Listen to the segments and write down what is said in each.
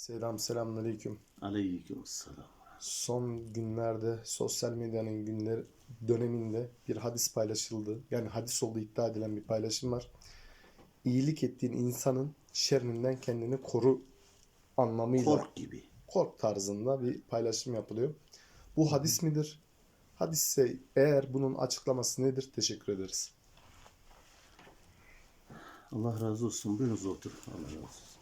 Selam selamünaleyküm. Aleykümselam. Son günlerde sosyal medyanın günler döneminde bir hadis paylaşıldı. Yani hadis olduğu iddia edilen bir paylaşım var. İyilik ettiğin insanın şerrinden kendini koru anlamıyla Kork gibi. kork tarzında bir paylaşım yapılıyor. Bu hadis midir? Hadisse eğer bunun açıklaması nedir? Teşekkür ederiz. Allah razı olsun. Buyurunuz otur. Allah razı olsun.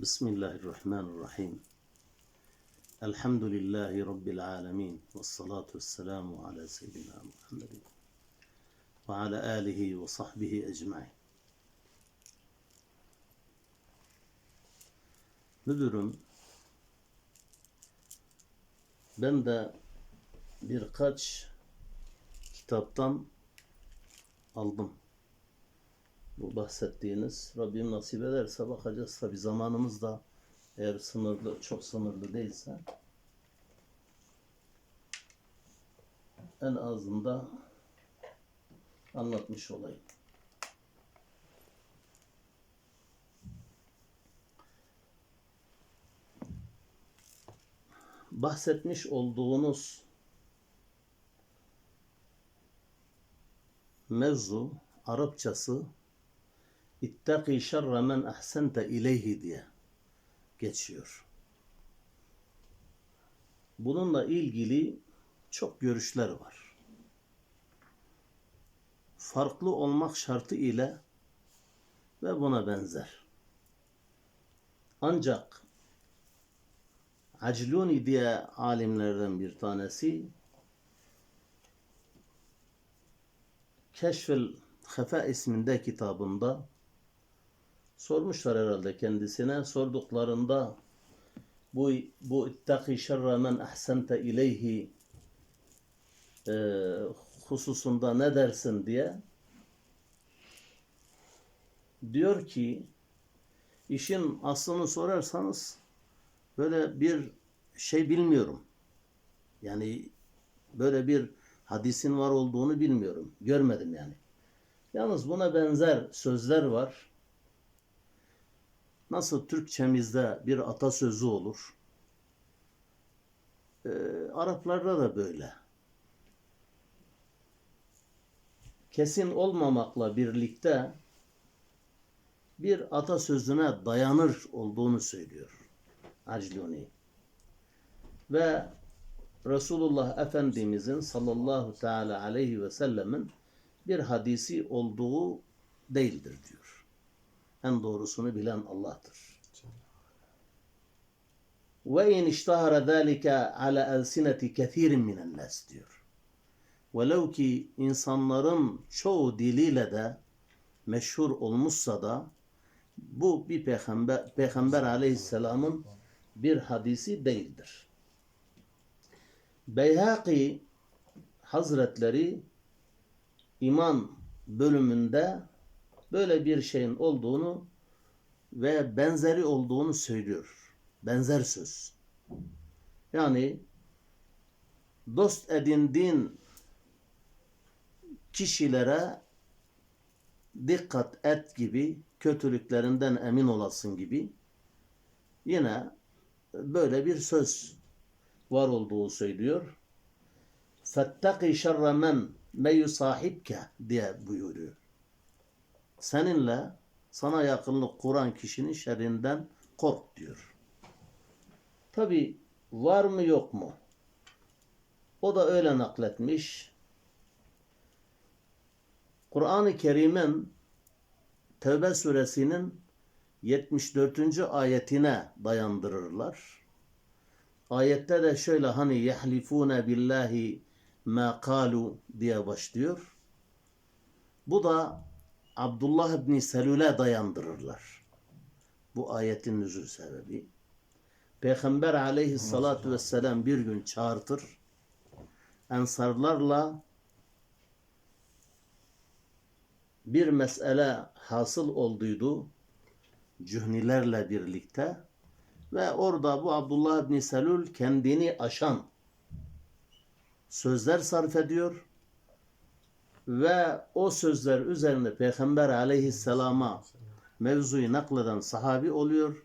Bismillahirrahmanirrahim. Elhamdülillahi Rabbil alemin. Ve salatu ve selamu ala seyyidina Muhammedin. Ve ala alihi ve sahbihi ecmain. Müdürüm, ben de birkaç kitaptan aldım. Bu bahsettiğiniz Rabbim nasip ederse bakacağız tabi zamanımız da eğer sınırlı çok sınırlı değilse en azında anlatmış olayım. Bahsetmiş olduğunuz mevzu Arapçası İttaki şerre men ahsente ileyhi diye geçiyor. Bununla ilgili çok görüşler var. Farklı olmak şartı ile ve buna benzer. Ancak Acluni diye alimlerden bir tanesi Keşfel Hefa isminde kitabında sormuşlar herhalde kendisine. Sorduklarında bu bu ittaki şerre men ahsente ileyhi e, hususunda ne dersin diye diyor ki işin aslını sorarsanız böyle bir şey bilmiyorum. Yani böyle bir hadisin var olduğunu bilmiyorum. Görmedim yani. Yalnız buna benzer sözler var. Nasıl Türkçemizde bir atasözü olur. Ee, Araplarda da böyle. Kesin olmamakla birlikte bir atasözüne dayanır olduğunu söylüyor Acluni. Ve Resulullah Efendimizin sallallahu teala aleyhi ve sellemin bir hadisi olduğu değildir diyor. En doğrusunu bilen Allah'tır. Ve in iştahara zâlike ala elsineti kethirin minen nas diyor. Velev ki insanların çoğu diliyle de meşhur olmuşsa da bu bir peygamber, peygamber aleyhisselamın bir hadisi değildir. Beyhaki Hazretleri iman bölümünde böyle bir şeyin olduğunu ve benzeri olduğunu söylüyor. Benzer söz. Yani dost edindiğin kişilere dikkat et gibi kötülüklerinden emin olasın gibi yine böyle bir söz var olduğu söylüyor. Fettaki şerre men me yusahibke diye buyuruyor. Seninle sana yakınlık kuran kişinin şerrinden kork diyor. Tabi var mı yok mu? O da öyle nakletmiş. Kur'an-ı Kerim'in Tevbe suresinin 74. ayetine dayandırırlar. Ayette de şöyle hani yehlifune billahi ma kalu diye başlıyor. Bu da Abdullah ibn Selül'e dayandırırlar. Bu ayetin nüzul sebebi. Peygamber aleyhissalatu vesselam bir gün çağırtır. Ensarlarla bir mesele hasıl olduydu. Cühnilerle birlikte. Ve orada bu Abdullah ibn Selül kendini aşan sözler sarf ediyor ve o sözler üzerine Peygamber aleyhisselama mevzuyu nakleden sahabi oluyor.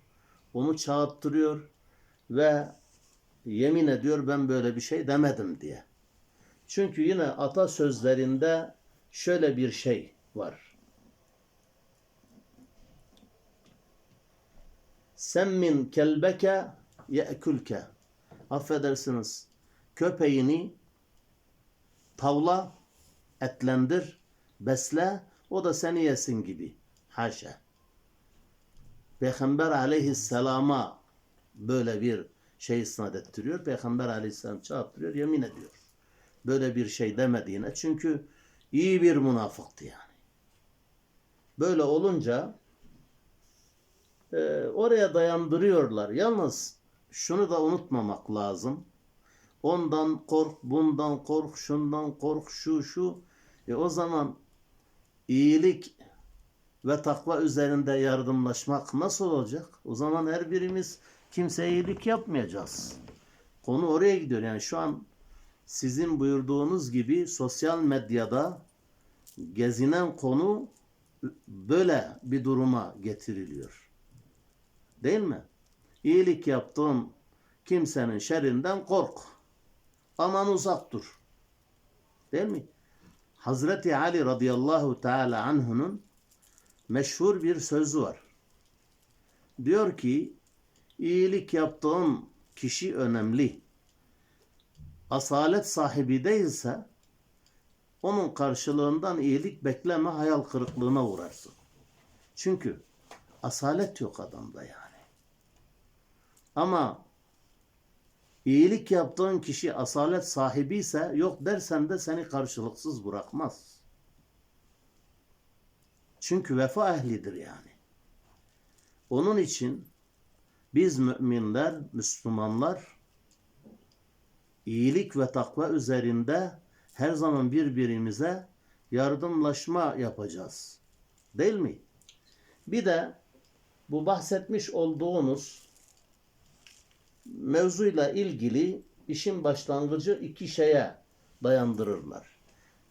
Onu çağırttırıyor ve yemin ediyor ben böyle bir şey demedim diye. Çünkü yine atasözlerinde şöyle bir şey var. Semmin kelbeke ye'kulke. Affedersiniz. Köpeğini tavla, etlendir, besle, o da seni yesin gibi. Haşa. Peygamber aleyhisselama böyle bir şey isnat ettiriyor. Peygamber aleyhisselam çağırtırıyor, yemin ediyor. Böyle bir şey demediğine. Çünkü iyi bir münafıktı yani. Böyle olunca e, oraya dayandırıyorlar. Yalnız şunu da unutmamak lazım. Ondan kork, bundan kork, şundan kork, şu şu. E o zaman iyilik ve takva üzerinde yardımlaşmak nasıl olacak? O zaman her birimiz kimseye iyilik yapmayacağız. Konu oraya gidiyor. Yani şu an sizin buyurduğunuz gibi sosyal medyada gezinen konu böyle bir duruma getiriliyor. Değil mi? İyilik yaptığın kimsenin şerrinden kork. Aman uzak dur. Değil mi? Hazreti Ali radıyallahu teala anhunun meşhur bir sözü var. Diyor ki iyilik yaptığın kişi önemli. Asalet sahibi değilse onun karşılığından iyilik bekleme hayal kırıklığına uğrarsın. Çünkü asalet yok adamda yani. Ama iyilik yaptığın kişi asalet sahibi ise yok dersen de seni karşılıksız bırakmaz. Çünkü vefa ehlidir yani. Onun için biz müminler, Müslümanlar iyilik ve takva üzerinde her zaman birbirimize yardımlaşma yapacağız. Değil mi? Bir de bu bahsetmiş olduğunuz mevzuyla ilgili işin başlangıcı iki şeye dayandırırlar.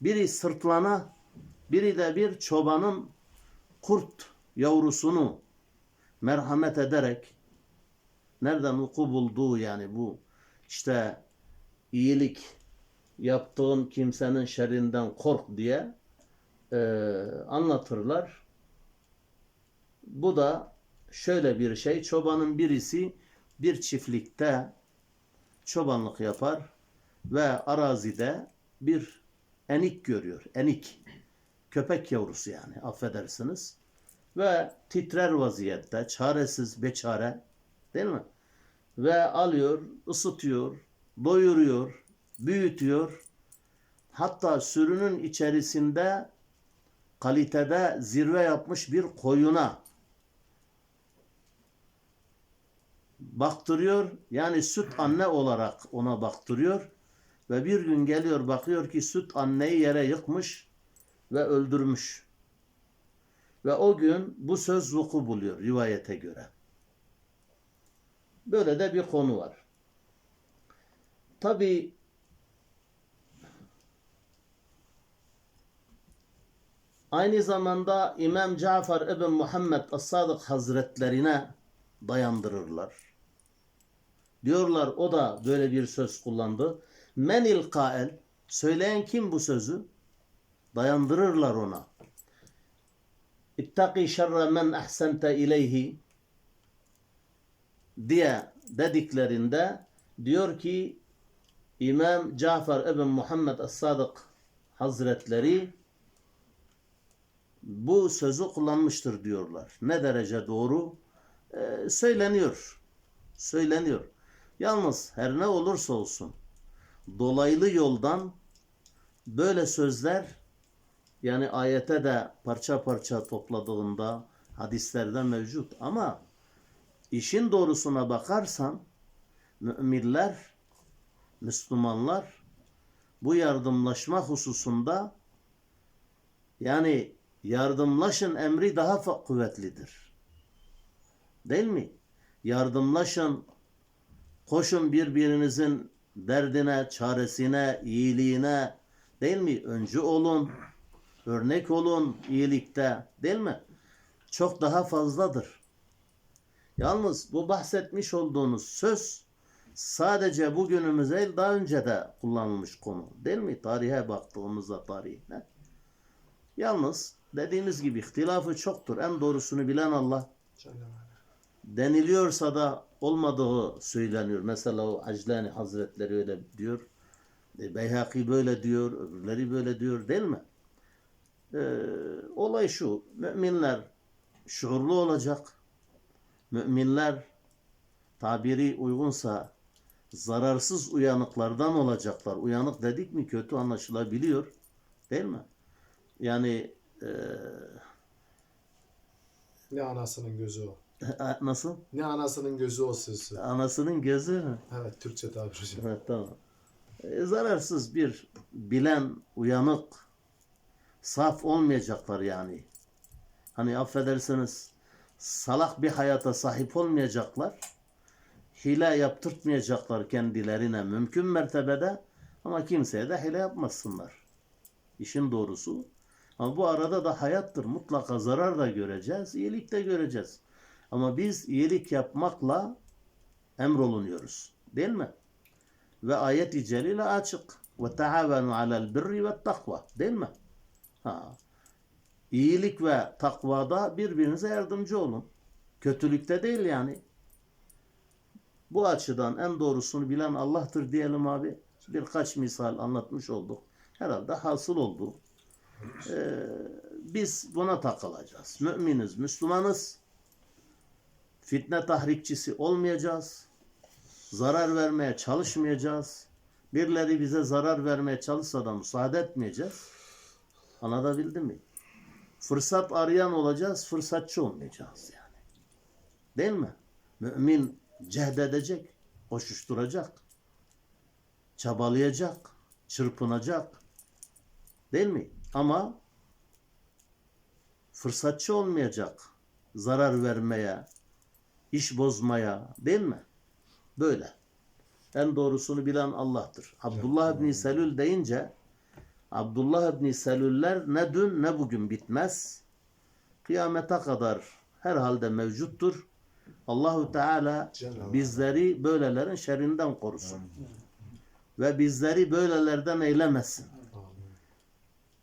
Biri sırtlana, biri de bir çobanın kurt yavrusunu merhamet ederek nereden vuku bulduğu yani bu işte iyilik yaptığın kimsenin şerrinden kork diye e, anlatırlar. Bu da şöyle bir şey. Çobanın birisi bir çiftlikte çobanlık yapar ve arazide bir enik görüyor. Enik. Köpek yavrusu yani affedersiniz. Ve titrer vaziyette, çaresiz, beçare değil mi? Ve alıyor, ısıtıyor, doyuruyor, büyütüyor. Hatta sürünün içerisinde kalitede zirve yapmış bir koyuna baktırıyor. Yani süt anne olarak ona baktırıyor. Ve bir gün geliyor bakıyor ki süt anneyi yere yıkmış ve öldürmüş. Ve o gün bu söz vuku buluyor rivayete göre. Böyle de bir konu var. Tabi aynı zamanda İmam Cafer ibn Muhammed As-Sadık Hazretlerine dayandırırlar. Diyorlar o da böyle bir söz kullandı. Menil kael söyleyen kim bu sözü? Dayandırırlar ona. İttaki şerre men ahsente ileyhi diye dediklerinde diyor ki İmam Cafer ibn Muhammed As-Sadık Hazretleri bu sözü kullanmıştır diyorlar. Ne derece doğru? Ee, söyleniyor. Söyleniyor. Yalnız her ne olursa olsun dolaylı yoldan böyle sözler yani ayete de parça parça topladığında hadislerde mevcut ama işin doğrusuna bakarsan müminler, Müslümanlar bu yardımlaşma hususunda yani yardımlaşın emri daha kuvvetlidir. Değil mi? Yardımlaşın, koşun birbirinizin derdine, çaresine, iyiliğine değil mi? Öncü olun, örnek olun iyilikte değil mi? çok daha fazladır. Yalnız bu bahsetmiş olduğunuz söz sadece bugünümüze değil daha önce de kullanılmış konu. Değil mi? Tarihe baktığımızda tarihine. Yalnız dediğimiz gibi ihtilafı çoktur. En doğrusunu bilen Allah deniliyorsa da olmadığı söyleniyor. Mesela o Aclani Hazretleri öyle diyor. E, Beyhaki böyle diyor, öbürleri böyle diyor değil mi? Ee, olay şu, müminler şuurlu olacak. Müminler tabiri uygunsa zararsız uyanıklardan olacaklar. Uyanık dedik mi kötü anlaşılabiliyor. Değil mi? Yani e, Ne anasının gözü o. nasıl? Ne anasının gözü o sözü. Anasının gözü mü? Evet Türkçe tabir hocam. Evet tamam. E, zararsız bir bilen, uyanık, saf olmayacaklar yani. Hani affedersiniz salak bir hayata sahip olmayacaklar. Hile yaptırtmayacaklar kendilerine mümkün mertebede ama kimseye de hile yapmasınlar. İşin doğrusu. Ama bu arada da hayattır. Mutlaka zarar da göreceğiz, iyilik de göreceğiz. Ama biz iyilik yapmakla emrolunuyoruz. Değil mi? Ve ayet-i celile açık. Ve taavenu alel birri ve takva. Değil mi? Ha. İyilik ve takvada birbirinize yardımcı olun. Kötülükte değil yani. Bu açıdan en doğrusunu bilen Allah'tır diyelim abi. Birkaç misal anlatmış olduk. Herhalde hasıl oldu. Ee, biz buna takılacağız. Müminiz, Müslümanız. Fitne tahrikçisi olmayacağız. Zarar vermeye çalışmayacağız. Birileri bize zarar vermeye çalışsa da müsaade etmeyeceğiz. Anlatabildim mi? Fırsat arayan olacağız, fırsatçı olmayacağız yani. Değil mi? Mümin cehdedecek, koşuşturacak, çabalayacak, çırpınacak. Değil mi? Ama fırsatçı olmayacak. Zarar vermeye, iş bozmaya, değil mi? Böyle. En doğrusunu bilen Allah'tır. Abdullah İbni Selül deyince Abdullah İbni Selüller ne dün ne bugün bitmez. Kıyamete kadar herhalde mevcuttur. Allahu Teala bizleri böylelerin şerrinden korusun. Ve bizleri böylelerden eylemesin.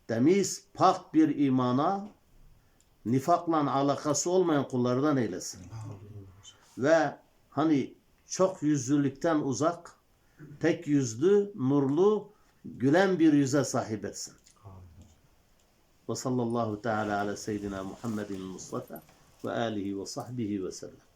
Temiz, pak bir imana nifakla alakası olmayan kullardan eylesin. Ve hani çok yüzlülükten uzak, tek yüzlü, nurlu, gülen bir yüze sahip etsin. Ve sallallahu teala ala seyyidina Muhammedin Mustafa ve alihi ve sahbihi ve sellem.